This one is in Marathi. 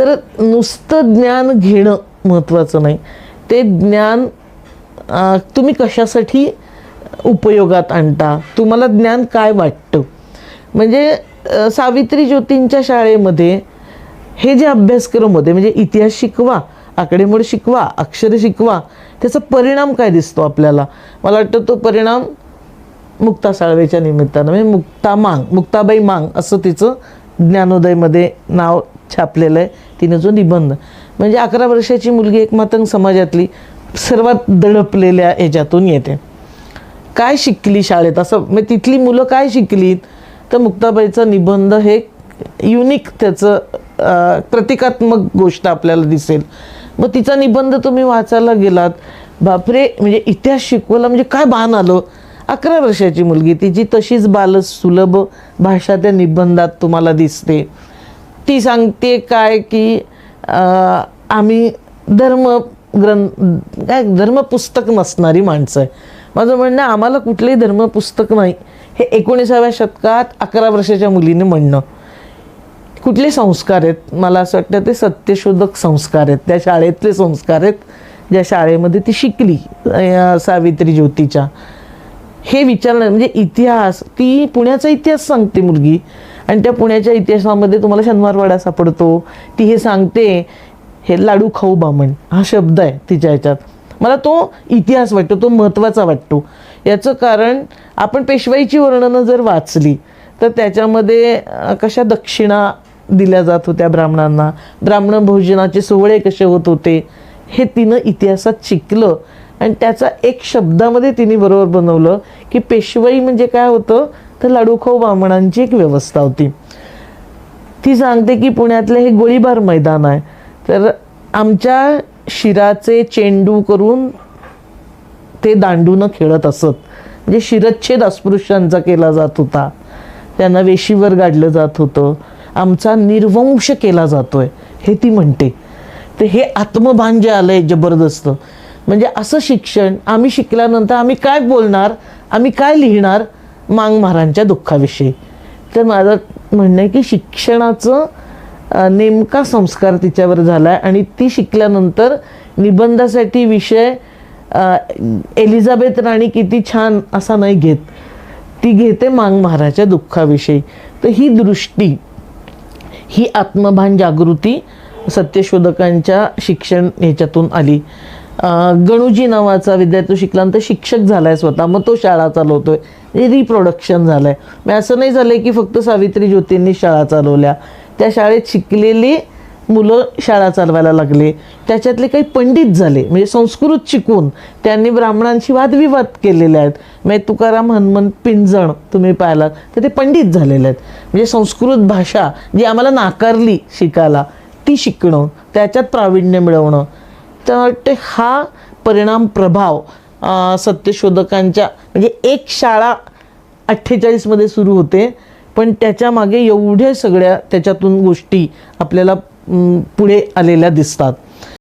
तर नुसतं ज्ञान घेणं महत्त्वाचं नाही. ते ज्ञान तुम्ही कशासाठी उपयोगात आणता? तुम्हाला ज्ञान काय वाटतं? म्हणजे सावित्री ज्योतींच्या शाळेमध्ये हे जे अभ्यासक्रम होते म्हणजे इतिहास शिकवा आकडेमोड शिकवा अक्षर शिकवा त्याचा परिणाम काय दिसतो आपल्याला? मला वाटतं तो परिणाम मुक्ता साळवेच्या निमित्तानं म्हणजे मुक्ता मांग मुक्ताबाई मांग असं तिचं ज्ञानोदयमध्ये नाव छापलेलं आहे तिनं जो निबंध. म्हणजे अकरा वर्षाची मुलगी एक मातंग समाजातली सर्वात दडपलेल्या ह्याच्यातून येते. काय शिकली शाळेत? असं म्हणजे तिथली मुलं काय शिकलीत? तर मुक्ताबाईचा निबंध हे युनिक त्याचं प्रतिकात्मक गोष्ट आपल्याला दिसेल. मग तिचा निबंध तुम्ही वाचायला गेलात. बापरे म्हणजे इतिहास शिकवला म्हणजे काय भान आलं? अकरा वर्षाची मुलगी तिची तशीच बाल सुलभ भाषा त्या निबंधात तुम्हाला दिसते. ती सांगते काय की आम्ही धर्म ग्रंथ काय धर्मपुस्तक नसणारी माणसं आहे. माझं म्हणणं आम्हाला कुठलंही धर्मपुस्तक नाही. हे एकोणीसाव्या शतकात अकरा वर्षाच्या मुलीने म्हणणं. कुठले संस्कार आहेत? मला असं वाटतं ते सत्यशोधक संस्कार आहेत. त्या शाळेतले संस्कार आहेत. ज्या शाळेमध्ये ती शिकली सावित्री ज्योतीच्या. हे विचारणं म्हणजे इतिहास ती पुण्याचा इतिहास सांगते मुलगी. आणि त्या पुण्याच्या इतिहासामध्ये तुम्हाला शनिवारवाडा सापडतो. ती हे सांगते हे लाडू खाऊ बामण. हा शब्द आहे तिच्या ह्याच्यात. मला तो इतिहास वाटतो तो महत्त्वाचा वाटतो. याचं कारण आपण पेशवाईची वर्णनं जर वाचली तर त्याच्यामध्ये कशा दक्षिणा दिल्या जात होत्या ब्राह्मणांना? ब्राह्मण भोजनाचे सोहळे कसे होत होते? हे तिनं इतिहासात शिकलं. आणि त्याचा एक शब्दामध्ये तिने बरोबर बनवलं की पेशवाई म्हणजे काय होतं? तर लाडूखाऊ ब्राह्मणांची एक व्यवस्था होती. ती सांगते की पुण्यातलं हे गोळीबार मैदान आहे. तर आमच्या शिराचे चेंडू करून ते दांडून खेळत असत. म्हणजे शिरच्छेद अस्पृश्यांचा केला जात होता. त्यांना वेशीवर गाडलं जात होतं. आमचा निर्वंश केला जातोय हे ती म्हणते. तर हे आत्मभान जे आलंय जबरदस्त म्हणजे असं शिक्षण आम्ही शिकल्यानंतर आम्ही काय बोलणार आम्ही काय लिहिणार मांग महाराजांच्या दुःखाविषयी. तर माझं म्हणणं आहे की शिक्षणाचं नेमका संस्कार तिच्यावर झाला आहे आणि ती शिकल्यानंतर निबंधासाठी विषय एलिझाबेथ राणी किती छान असा नाही घेत. ती घेते मांग महाराजच्या दुःखाविषयी. तर ही दृष्टी ही आत्मभान जागृती सत्यशोधकांच्या शिक्षण ह्याच्यातून आली. गणूजी नावाचा विद्यार्थी शिकल्यानंतर शिक्षक झालाय स्वतः. मग तो शाळा चालवतोय. म्हणजे रिप्रोडक्शन झालंय. मग असं नाही झालंय की फक्त सावित्री ज्योतींनी शाळा चालवल्या. त्या शाळेत शिकलेली मुलं शाळा चालवायला लागले. त्याच्यातले काही पंडित झाले. म्हणजे संस्कृत शिकून त्यांनी ब्राह्मणांशी वादविवाद केलेले आहेत. म्हणजे तुकाराम हनुमंत पिंजण तुम्ही पाहिलात तर ते पंडित झालेले आहेत. म्हणजे संस्कृत भाषा जी आम्हाला नाकारली शिकायला ती शिकणं त्याच्यात प्रावीण्य मिळवणं तर वाटते हा परिणाम प्रभाव सत्यशोधकांच्या म्हणजे एक शाळा अठ्ठेचाळीसमध्ये सुरू होते पण त्याच्यामागे एवढ्या सगळ्या त्याच्यातून गोष्टी आपल्याला पुढे आलेल्या दिसतात.